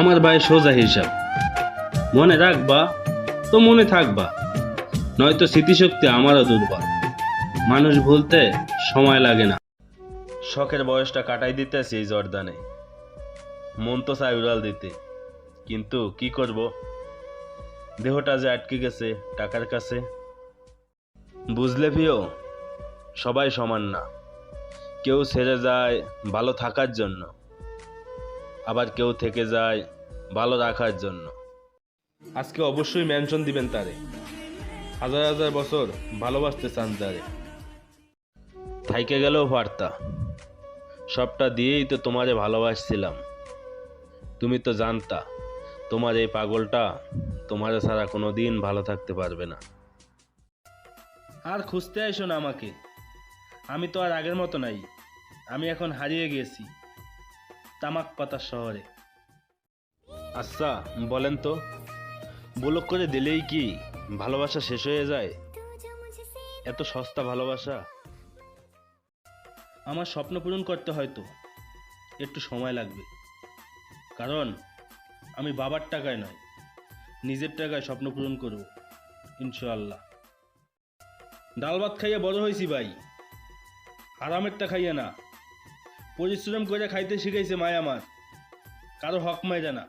আমার ভাই সোজা হিসাব। মনে রাখবা তো মনে থাকবা, নয়তো স্মৃতিশক্তি আমারও দুর্বল। মানুষ ভুলতে সময় লাগে না। শখের বয়সটা কাটাই দিতেছি এই জর্দানে। মন তো চাই উড়াল দিতে, কিন্তু কি করব? দেহটা যে আটকে গেছে, টাকার কাছে বুঝলে প্রিয়? সবাই সমান না। কেউ ছেড়ে যায় ভালো থাকার জন্য, আবার কেউ থেকে যায় ভালো রাখার জন্য। আজকে অবশ্যই মেনশন দিবেন তারে। হাজার হাজার বছর ভালোবাসতে চান তারে। থাইকে গেলেও পারতা। সবটা দিয়েই তো তোমারে ভালোবাসছিলাম। তুমি তো জানতা, তোমার এই পাগলটা তোমারে ছাড়া কোনো দিন ভালো থাকতে পারবে না। আর খুঁজতে আইসো না আমাকে। আমি তো আর আগের মতো নাই। আমি এখন হারিয়ে গিয়েছি তামাক পাতার শহরে। আচ্ছা বলেন তো ব্লক করে দিলেই কি ভালোবাসা শেষ হয়ে যায়? এত সস্তা ভালোবাসা। আমার স্বপ্ন পূরণ করতে হয়তো একটু সময় লাগবে। কারণ আমি বাবার টাকায় নয় নিজের টাকায় স্বপ্ন পূরণ করব ইনশাআল্লাহ। ডাল ভাত খাইয়ে বড় হয়েছি ভাই। আরামেরটা খাইয়ে না। পরিশ্রম করে খাইতে শিখাইছে মায় আমার। কারও হক মাইরা না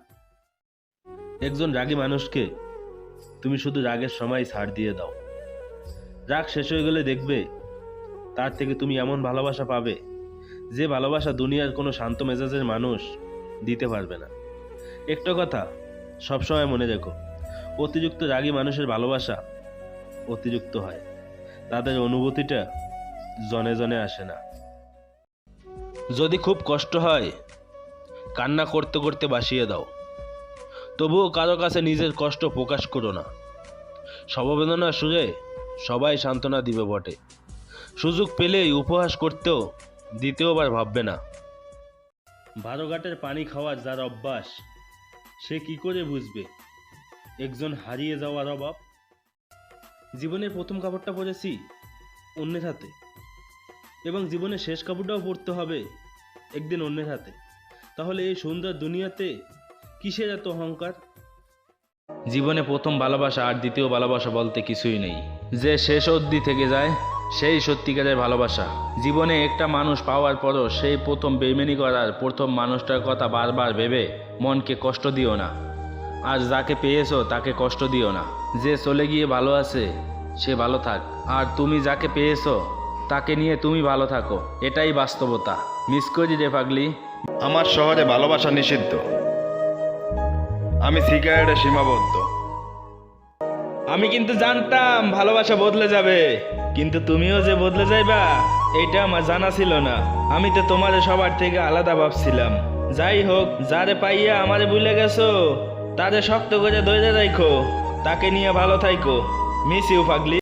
একজন রাগী মানুষকে তুমি শুধু রাগের সময় ছাড় দিয়ে দাও। রাগ শেষ হয়ে গেলে দেখবে তার থেকে তুমি এমন ভালোবাসা পাবে যে ভালোবাসা দুনিয়ার কোনো শান্ত মেজাজের মানুষ দিতে পারবে না। একটা কথা সবসময় মনে রেখো, অতিরিক্ত রাগী মানুষের ভালোবাসা অতিরিক্ত হয়। তাদের অনুভূতিটা জনে জনে আসে না। যদি খুব কষ্ট হয়, কান্না করতে করতে বাসিয়ে দাও। তবুও কারও কাছে নিজের কষ্ট প্রকাশ করো না। সমবেদনা সুরে সবাই সান্ত্বনা দিবে বটে। সুযোগ পেলেই উপহাস করতেও দ্বিতীয়বার ভাববে না। বারোঘাটের পানি খাওয়ার যার অভ্যাস, সে কি করে বুঝবে? একজন হারিয়ে যাওয়ার অভাব জীবনের প্রথম কাপড়টা পরেছি অন্যের হাতে। এবং জীবনের শেষ কাপড়টাও পরতে হবে একদিন অন্যের হাতে। তাহলে এই সুন্দর দুনিয়াতে কিসের এত অহংকার? জীবনে প্রথম ভালোবাসা আর দ্বিতীয় ভালোবাসা বলতে কিছুই নেই। যে শেষ অবধি থেকে যায়, সেই সত্যিকারের ভালোবাসা। জীবনে একটা মানুষ পাওয়ার পরও সেই প্রথম বেমেনি করার প্রথম মানুষটার কথা বারবার ভেবে মনকে কষ্ট দিও না। আর যাকে পেয়েছ তাকে কষ্ট দিও না। যে চলে গিয়ে ভালো আছে সে ভালো থাক। আর তুমি যাকে পেয়েছ তাকে নিয়ে তুমি ভালো থাকো। এটাই বাস্তবতা। মিস করি রে পাগলি। আমার শহরে ভালোবাসা নিষিদ্ধ। আমি সিগারেটে সীমাবদ্ধ। আমি কিন্তু জানতাম ভালোবাসা বদলে যাবে। কিন্তু তুমিও যে বদলে যাইবা এটা আমার জানা ছিল না। আমি তো তোমার সবার থেকে আলাদা ভাবছিলাম। যাই হোক যারে পাইয়া আমারে ভুলে গেছো তারে শক্ত করে ধরে রাখো। তাকে নিয়ে ভালো থাইকো। মিস ইউ পাগলি।